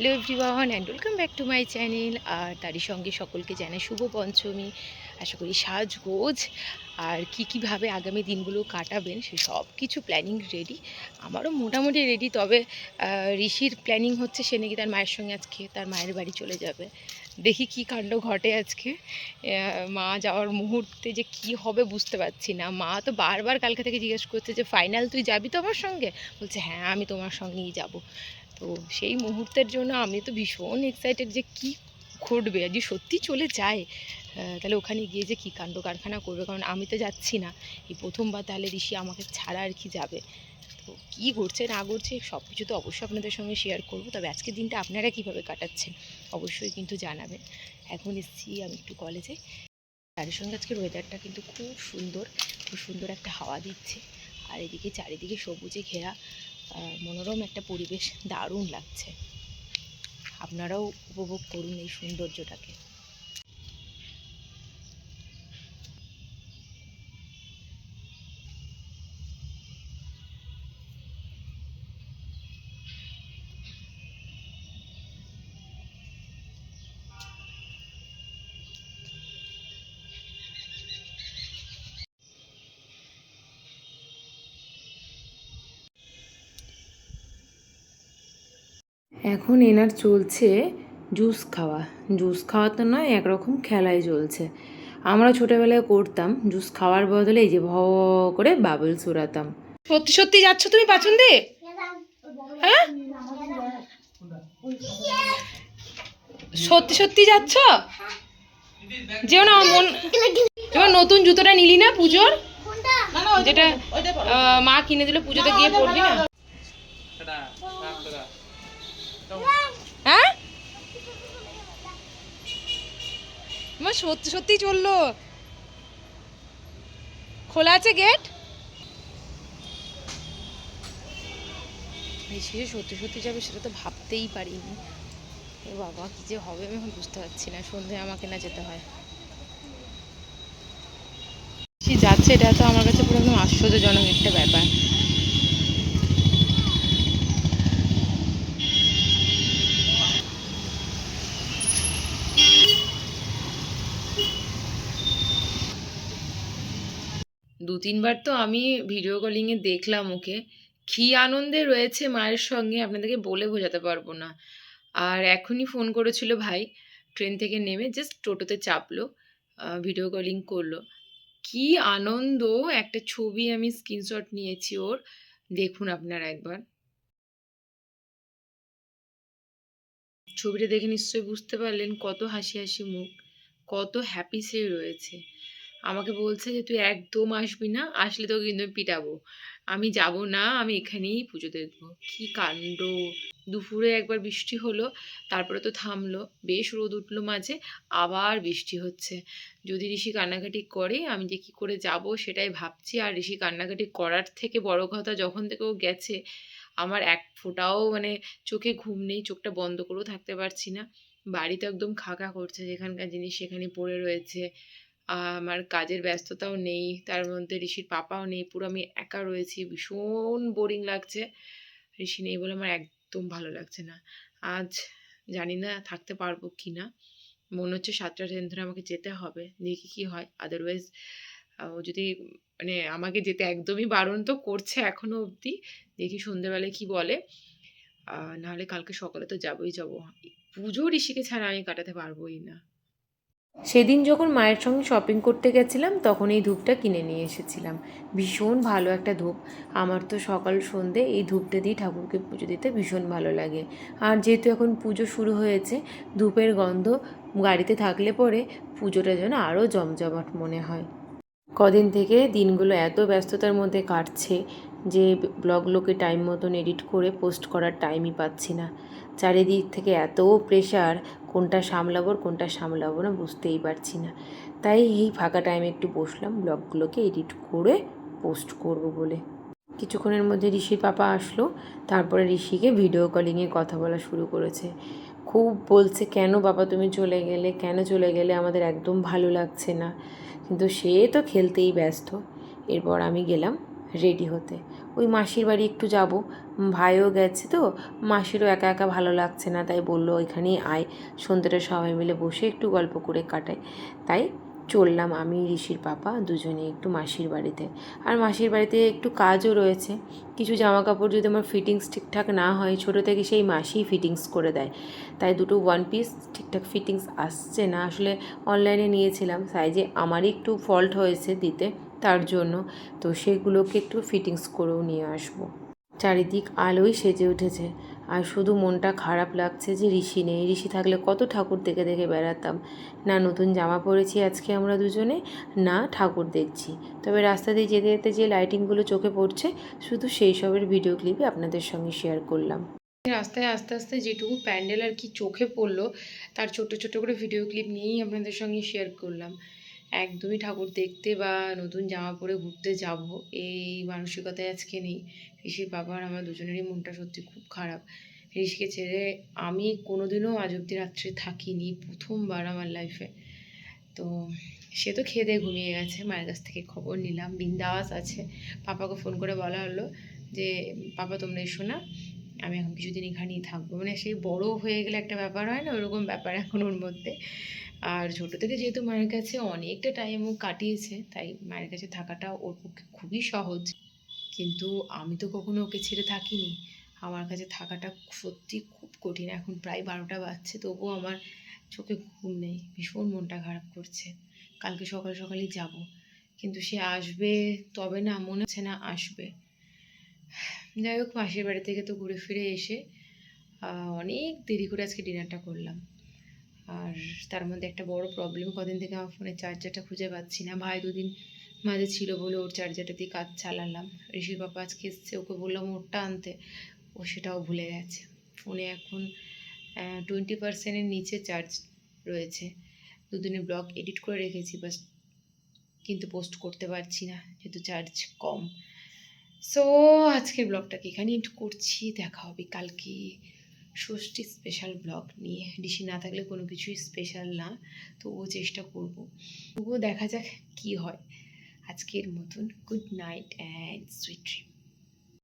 Hello everyone and welcome back to my channel আর তারই সঙ্গে সকলকে জানাই শুভ পঞ্চমী। আশা করি সাজগোজ। আর কী কীভাবে আগামী দিনগুলো কাটাবেন সে সব কিছু প্ল্যানিং রেডি আমারও মোটামুটি রেডি তবে ঋষির প্ল্যানিং হচ্ছে সে নাকি তার মায়ের সঙ্গে আজকে তার মায়ের বাড়ি চলে যাবে। দেখি কি কাণ্ড ঘটে আজকে। মা যাওয়ার মুহূর্তে যে কি হবে বুঝতে পারছি না। মা তো বারবার কালকে থেকে জিজ্ঞেস করছে যে ফাইনাল তুই যাবি তো আমার সঙ্গে? বলছে হ্যাঁ আমি তোমার সঙ্গেই যাব। তো সেই মুহূর্তের জন্য আমি তো ভীষণ এক্সাইটেড যে কি ঘটবে যদি সত্যি চলে যায় তাহলে ওখানে গিয়ে যে কী কাণ্ড কারখানা করবে, কারণ আমি তো যাচ্ছি না। এই প্রথমবার তাহলে ঋষি আমাকে ছাড়া আর কি যাবে? তো কী ঘটছে, না ঘটছে সব কিছু তো অবশ্যই আপনাদের সঙ্গে শেয়ার করব। তবে আজকের দিনটা আপনারা কীভাবে কাটাচ্ছেন, অবশ্যই কিন্তু জানাবেন। এখন এসেছি আমি একটু কলেজে তার সঙ্গে আজকের ওয়েদারটা কিন্তু খুব সুন্দর খুব সুন্দর একটা হাওয়া দিচ্ছে। আর এদিকে চারিদিকে সবুজে ঘেরা। মনোরম একটা পরিবেশ দারুণ লাগছে। আপনারাও উপভোগ করুন এই সৌন্দর্যটাকে। এখন এনার চলছে জুস খাওয়া। জুস খাওয়া তো নয় একরকম খেলাই চলছে। আমরা ছোটোবেলায় করতাম জুস খাওয়ার বদলে এই যে ভ করে বাবলস উড়াতাম সত্যি সত্যি যাচ্ছ তুমি পাচন দিয়ে হ্যাঁ? সত্যি সত্যি যাচ্ছ? যেও না মন এবার নতুন জুতোটা নিলি না পুজোর? যেটা মা কিনে দিল পুজোতে গিয়ে পড়বি না। হ্যাঁ? আমার সত্যি সত্যি চলল। খোলা আছে গেট শেষে সত্যি সত্যি যাবে সেটা তো ভাবতেই পারিনি। ও বাবা, কি যে হবে আমি এখন বুঝতে পারছি না, সন্ধে আমাকে না যেতে হয়। সে যাচ্ছে, এটা তো আমার কাছে পুরো একদম আশ্চর্যজনক একটা ব্যাপার। দু তিনবার তো আমি ভিডিও কলিংয়ে দেখলাম ওকে। কী আনন্দে রয়েছে মায়ের সঙ্গে আপনাদেরকে বলে বোঝাতে পারব না। আর এখনই ফোন করেছিল ভাই ট্রেন থেকে নেমে জাস্ট টোটোতে চাপলো ভিডিও কলিং করল। কি আনন্দ, একটা ছবি আমি স্ক্রিনশট নিয়েছি ওর। দেখুন আপনারা একবার। ছবিটা দেখে নিশ্চয়ই বুঝতে পারলেন কত হাসি হাসি মুখ, কত হ্যাপি সে রয়েছে। আমাকে বলছে যে, তুই একদম আসবি না, আসলে তোকে কিন্তু পিটাবো। আমি যাব না, আমি এখানেই পুজো দেখব কি কাণ্ড! দুপুরে একবার বৃষ্টি হলো, তারপরে তো থামলো। বেশ রোদ উঠল মাঝে, আবার বৃষ্টি হচ্ছে। যদি ঋষি কান্নাকাটি করে, আমি যে কী করে যাব সেটাই ভাবছি। আর ঋষি কান্নাকাটি করার থেকে বড় কথা, যখন থেকে ও গেছে, আমার এক ফোঁটাও মানে চোখে ঘুম নেই, চোখটা বন্ধ করেও থাকতে পারছি না। বাড়িতে একদম খাকা করছে, যেখানকার জিনিস সেখানে পড়ে রয়েছে। আমার কাজের ব্যস্ততাও নেই, তার মধ্যে ঋষির পাপাও নেই, পুরো আমি একা রয়েছি, ভীষণ বোরিং লাগছে। ঋষি নেই বলে আমার একদম ভালো লাগছে না। আজ জানি না থাকতে পারব কি না মনে হচ্ছে সাতটা ট্রেন ধরে আমাকে যেতে হবে, দেখি কি হয়। আদারওয়াইজ ও যদি মানে আমাকে যেতে একদমই বারণ তো করছে এখনও অবধি, দেখি সন্ধেবেলায় কি বলে। নাহলে কালকে সকালে তো যাবোই যাব। পুজো ঋষিকে ছাড়া আমি কাটাতে পারবোই না। সেদিন যখন মায়ের সঙ্গে শপিং করতে গেছিলাম, তখন এই ধূপটা কিনে নিয়ে এসেছিলাম। ভীষণ ভালো একটা ধূপ। আমার তো সকাল সন্ধ্যে এই ধূপটা দিয়ে ঠাকুরকে পুজো দিতে ভীষণ ভালো লাগে। আর যেহেতু এখন পুজো শুরু হয়েছে, ধূপের গন্ধ গাড়িতে থাকলে পরে পুজোটা যেন আরও জমজমাট মনে হয়। কদিন থেকে দিনগুলো এত ব্যস্ততার মধ্যে কাটছে যে ব্লগগুলোকে টাইম মতন এডিট করে পোস্ট করার টাইমই পাচ্ছি না। চারিদিক থেকে এত প্রেশার কোনটা সামলাবো কোনটা সামলাবো না বুঝতেই পারছি না। তাই এই ফাঁকা টাইমে একটু বসলাম, ব্লগগুলোকে এডিট করে পোস্ট করব বলে। কিছুক্ষণের মধ্যে ঋষির পাপা আসলো, তারপরে ঋষিকে ভিডিও কলিংয়ে কথা বলা শুরু করেছে। খুব বলছে, কেন বাবা তুমি চলে গেলে? কেন চলে গেলে আমাদের একদম ভালো লাগছে না? কিন্তু সে তো খেলতেই ব্যস্ত। এরপর আমি গেলাম রেডি হতে। ওই মাসির বাড়ি একটু যাব। ভাইও গেছে তো, মাসিরও একা একা ভালো লাগছে না, তাই বলল, ওইখানেই আয়। সন্ধ্যেটা সবাই মিলে বসে একটু গল্প করে কাটাই। তাই চললাম আমি, ঋষির পাপা দুজনে একটু মাসির বাড়িতে। আর মাসির বাড়িতে একটু কাজও রয়েছে। কিছু জামা কাপড় যদি আমার ফিটিংস ঠিকঠাক না হয়, ছোটো থেকে সেই মাসিই ফিটিংস করে দেয়। তাই দুটো ওয়ান পিস ঠিকঠাক ফিটিংস আসছে না। আসলে অনলাইনে নিয়েছিলাম। সাইজে আমারই একটু ফল্ট হয়েছে দিতে, তার জন্য। তো সেগুলোকে একটু ফিটিংস করেও নিয়ে আসব। চারিদিক আলোই সেজে উঠেছে। আর শুধু মনটা খারাপ লাগছে যে ঋষি নেই। ঋষি থাকলে কত ঠাকুর দেখে দেখে বেড়াতাম। না, নতুন জামা পরেছি আজকে আমরা দুজনে, না ঠাকুর দেখছি। তবে রাস্তা দিয়ে যেতে যেতে যে লাইটিংগুলো চোখে পড়ছে, শুধু সেই সবের ভিডিও ক্লিপই আপনাদের সঙ্গে শেয়ার করলাম। রাস্তায় আস্তে আস্তে যেটুকু প্যান্ডেল আর কি চোখে পড়ল, তার ছোট ছোট করে ভিডিও ক্লিপ নিয়েই আপনাদের সঙ্গে শেয়ার করলাম। একদমই ঠাকুর দেখতে বা নতুন জামা পরে ঘুরতে যাব, এই মানসিকতায় আজকে নেই। ঋষির বাবার আমার দুজনেরই মনটা সত্যি খুব খারাপ। ঋষিকে ছেড়ে আমি কোনোদিনও আজ অব্দি রাত্রে থাকিনি, প্রথমবার আমার লাইফে তো সে তো খেয়ে দিয়ে ঘুমিয়ে গেছে, মায়ের কাছ থেকে খবর নিলাম। বিন্দাস আছে। পাপাকে ফোন করে বলা হলো যে, পাপা তোমরা এসো না আমি এখন কিছুদিন এখানেই থাকব। মানে সেই বড় হয়ে গেলে একটা ব্যাপার হয় না, ওরকম ব্যাপার এখন ওর মধ্যে। আর ছোটো থেকে যেহেতু মায়ের কাছে অনেকটা টাইম ও কাটিয়েছে, তাই মায়ের কাছে থাকাটা ওর পক্ষে খুবই সহজ। কিন্তু আমি তো কখনো ওকে ছেড়ে থাকিনি। আমার কাছে থাকাটা সত্যি খুব কঠিন। এখন প্রায় বারোটা বাজছে, তবুও আমার চোখে ঘুম নেই। ভীষণ মনটা খারাপ করছে। কালকে সকাল সকালই যাব। কিন্তু সে আসবে, তবে না মনে হচ্ছে না আসবে। যাই হোক, মাসির বাড়ি থেকে তো ঘুরে ফিরে এসে অনেক দেরি করে আজকে ডিনারটা করলাম। আর তার মধ্যে একটা বড় প্রবলেম কদিন থেকে আমার ফোনের চার্জারটা খুঁজে পাচ্ছি না। ভাই দুদিন মাঝে ছিল বলে ওর চার্জারটা দিয়ে কাজ চালালাম। ঋষির বাবা আজকে এসছে, ওকে বললাম ওরটা আনতে। ও সেটাও ভুলে গেছে। ফোনে এখন টোয়েন্টি পার্সেন্টের নিচে চার্জ রয়েছে। দুদিনের ব্লগ এডিট করে রেখেছি বাস কিন্তু পোস্ট করতে পারছি না, যেহেতু চার্জ কম। সো আজকের ব্লগটাকে এখানে এড করছি। দেখা হবে কালকে ষষ্ঠী স্পেশাল ব্লগ নিয়ে। ডিসি না থাকলে কোনো কিছুই স্পেশাল না। তো ও চেষ্টা করব। তবুও দেখা যাক কি হয়। আজকের মতন good night and sweet dream